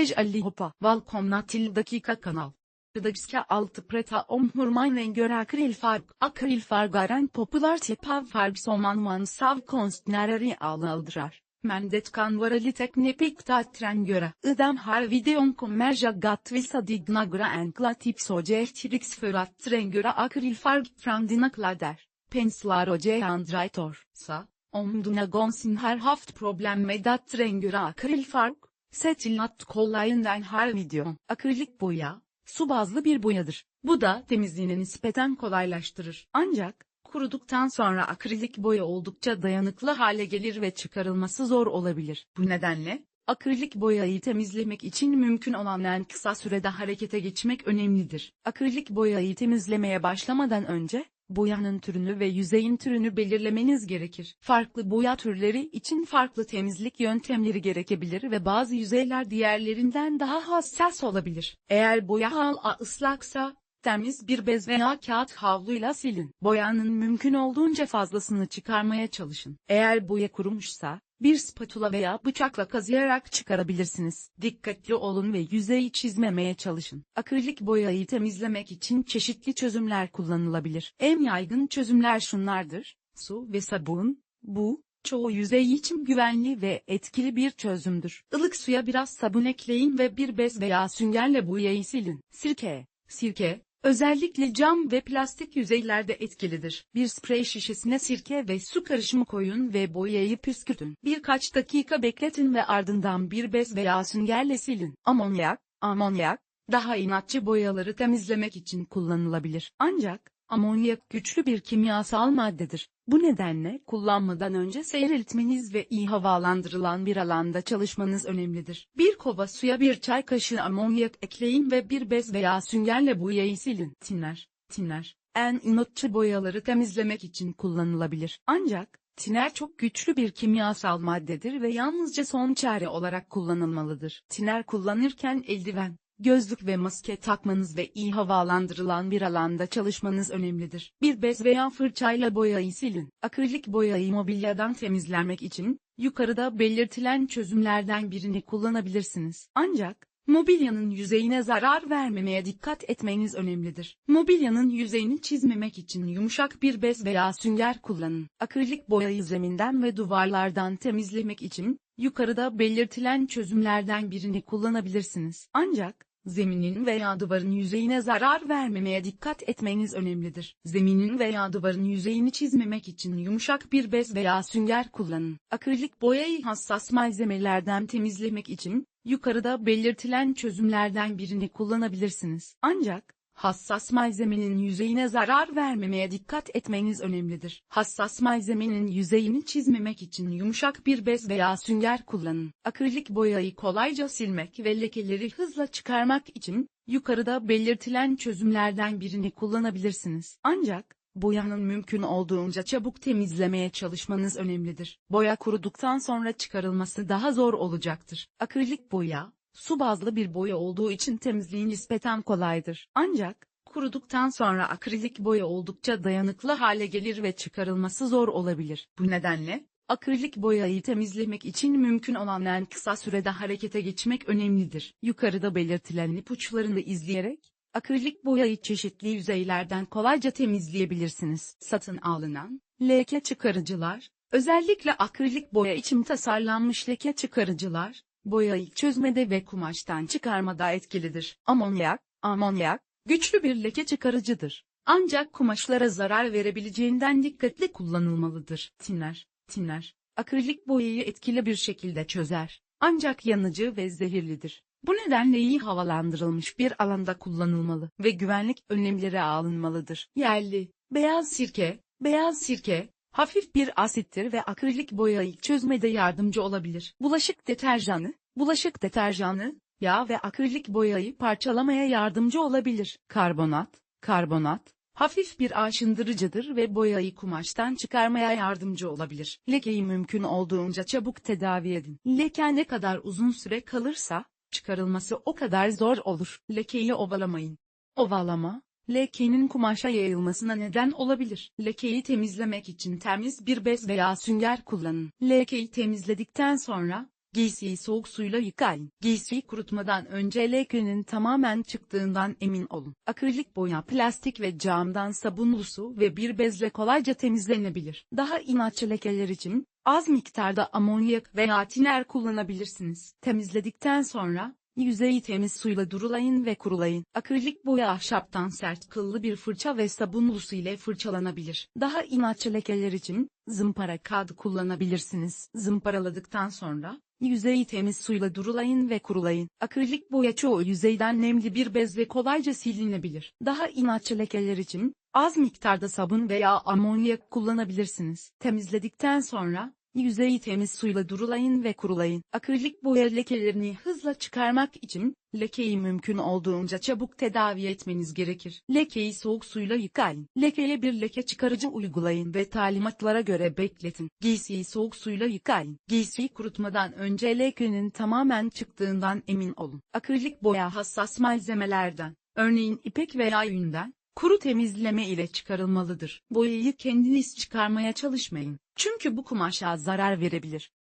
Hej Ali Hopa. Welcome til dakika kanal. Gıdagska altı preta om hurmaynen göre akril farg. Akril fargaren popular tipav farg somanman sav konstnäreri alaldrar. Mendet kan varali teknepik tatren göre. Idam har videon kommerja gatvisa dignagra enkla tip soce trix förat tren göre akril farg frandinaklader. Penslaro C. Andraitor, sa, omduna gonsin her haft problem medat tren göre akril farg. Setilnat kolayından her video. Akrilik boya, su bazlı bir boyadır. Bu da temizliğini nispeten kolaylaştırır. Ancak, kuruduktan sonra akrilik boya oldukça dayanıklı hale gelir ve çıkarılması zor olabilir. Bu nedenle, akrilik boyayı temizlemek için mümkün olan en kısa sürede harekete geçmek önemlidir. Akrilik boyayı temizlemeye başlamadan önce, boyanın türünü ve yüzeyin türünü belirlemeniz gerekir. Farklı boya türleri için farklı temizlik yöntemleri gerekebilir ve bazı yüzeyler diğerlerinden daha hassas olabilir. Eğer boya hala ıslaksa, temiz bir bez veya kağıt havluyla silin. Boyanın mümkün olduğunca fazlasını çıkarmaya çalışın. Eğer boya kurumuşsa, bir spatula veya bıçakla kazıyarak çıkarabilirsiniz. Dikkatli olun ve yüzeyi çizmemeye çalışın. Akrilik boyayı temizlemek için çeşitli çözümler kullanılabilir. En yaygın çözümler şunlardır. Su ve sabun. Bu, çoğu yüzey için güvenli ve etkili bir çözümdür. Ilık suya biraz sabun ekleyin ve bir bez veya süngerle boyayı silin. Sirke, sirke, Özellikle cam ve plastik yüzeylerde etkilidir. Bir sprey şişesine sirke ve su karışımı koyun ve boyayı püskürtün. Birkaç dakika bekletin ve ardından bir bez veya süngerle silin. Amonyak, amonyak, daha inatçı boyaları temizlemek için kullanılabilir. Ancak, amonyak güçlü bir kimyasal maddedir. Bu nedenle kullanmadan önce seyretmeniz ve iyi havalandırılan bir alanda çalışmanız önemlidir. Bir kova suya bir çay kaşığı amonyak ekleyin ve bir bez veya süngerle boyayı silin. Tiner, tiner, en inatçı boyaları temizlemek için kullanılabilir. Ancak, tiner çok güçlü bir kimyasal maddedir ve yalnızca son çare olarak kullanılmalıdır. Tiner kullanırken eldiven, gözlük ve maske takmanız ve iyi havalandırılan bir alanda çalışmanız önemlidir. Bir bez veya fırçayla boyayı silin. Akrilik boyayı mobilyadan temizlemek için, yukarıda belirtilen çözümlerden birini kullanabilirsiniz. Ancak, mobilyanın yüzeyine zarar vermemeye dikkat etmeniz önemlidir. Mobilyanın yüzeyini çizmemek için yumuşak bir bez veya sünger kullanın. Akrilik boyayı zeminden ve duvarlardan temizlemek için, yukarıda belirtilen çözümlerden birini kullanabilirsiniz. Ancak, Zeminin veya duvarın yüzeyine zarar vermemeye dikkat etmeniz önemlidir. Zeminin veya duvarın yüzeyini çizmemek için yumuşak bir bez veya sünger kullanın. Akrilik boyayı hassas malzemelerden temizlemek için, yukarıda belirtilen çözümlerden birini kullanabilirsiniz. Ancak, Hassas malzemenin yüzeyine zarar vermemeye dikkat etmeniz önemlidir. Hassas malzemenin yüzeyini çizmemek için yumuşak bir bez veya sünger kullanın. Akrilik boyayı kolayca silmek ve lekeleri hızla çıkarmak için, yukarıda belirtilen çözümlerden birini kullanabilirsiniz. Ancak, boyanın mümkün olduğunca çabuk temizlemeye çalışmanız önemlidir. Boya kuruduktan sonra çıkarılması daha zor olacaktır. Akrilik boya, Su bazlı bir boya olduğu için temizliği nispeten kolaydır. Ancak, kuruduktan sonra akrilik boya oldukça dayanıklı hale gelir ve çıkarılması zor olabilir. Bu nedenle, akrilik boyayı temizlemek için mümkün olan en kısa sürede harekete geçmek önemlidir. Yukarıda belirtilen ipuçlarını izleyerek, akrilik boyayı çeşitli yüzeylerden kolayca temizleyebilirsiniz. Satın alınan, leke çıkarıcılar, özellikle akrilik boya için tasarlanmış leke çıkarıcılar, boyayı çözmede ve kumaştan çıkarmada etkilidir. Amonyak, amonyak, güçlü bir leke çıkarıcıdır. Ancak kumaşlara zarar verebileceğinden dikkatli kullanılmalıdır. Tiner, tiner, akrilik boyayı etkili bir şekilde çözer. Ancak yanıcı ve zehirlidir. Bu nedenle iyi havalandırılmış bir alanda kullanılmalı ve güvenlik önlemleri alınmalıdır. Yerli, beyaz sirke, beyaz sirke, Hafif bir asittir ve akrilik boyayı çözmede yardımcı olabilir. Bulaşık deterjanı, bulaşık deterjanı, yağ ve akrilik boyayı parçalamaya yardımcı olabilir. Karbonat, karbonat, hafif bir aşındırıcıdır ve boyayı kumaştan çıkarmaya yardımcı olabilir. Lekeyi mümkün olduğunca çabuk tedavi edin. Leke ne kadar uzun süre kalırsa, çıkarılması o kadar zor olur. Lekeyi ovalamayın. Ovalama, lekenin kumaşa yayılmasına neden olabilir. Lekeyi temizlemek için temiz bir bez veya sünger kullanın. Lekeyi temizledikten sonra, Giysiyi soğuk suyla yıkayın. Giysiyi kurutmadan önce lekenin tamamen çıktığından emin olun. Akrilik boya plastik ve camdan sabunlu su ve bir bezle kolayca temizlenebilir. Daha inatçı lekeler için az miktarda amonyak veya tiner kullanabilirsiniz. Temizledikten sonra Yüzeyi temiz suyla durulayın ve kurulayın. Akrilik boya ahşaptan sert kıllı bir fırça ve sabunlu su ile fırçalanabilir. Daha inatçı lekeler için zımpara kağıdı kullanabilirsiniz. Zımparaladıktan sonra yüzeyi temiz suyla durulayın ve kurulayın. Akrilik boya çoğu yüzeyden nemli bir bezle kolayca silinebilir. Daha inatçı lekeler için az miktarda sabun veya amonyak kullanabilirsiniz. Temizledikten sonra Yüzeyi temiz suyla durulayın ve kurulayın. Akrilik boya lekelerini hızla çıkarmak için, lekeyi mümkün olduğunca çabuk tedavi etmeniz gerekir. Lekeyi soğuk suyla yıkayın. Lekeye bir leke çıkarıcı uygulayın ve talimatlara göre bekletin. Giysiyi soğuk suyla yıkayın. Giysiyi kurutmadan önce lekenin tamamen çıktığından emin olun. Akrilik boya hassas malzemelerden, örneğin ipek veya yünden, kuru temizleme ile çıkarılmalıdır. Boyayı kendiniz çıkarmaya çalışmayın. Çünkü bu kumaşa zarar verebilir.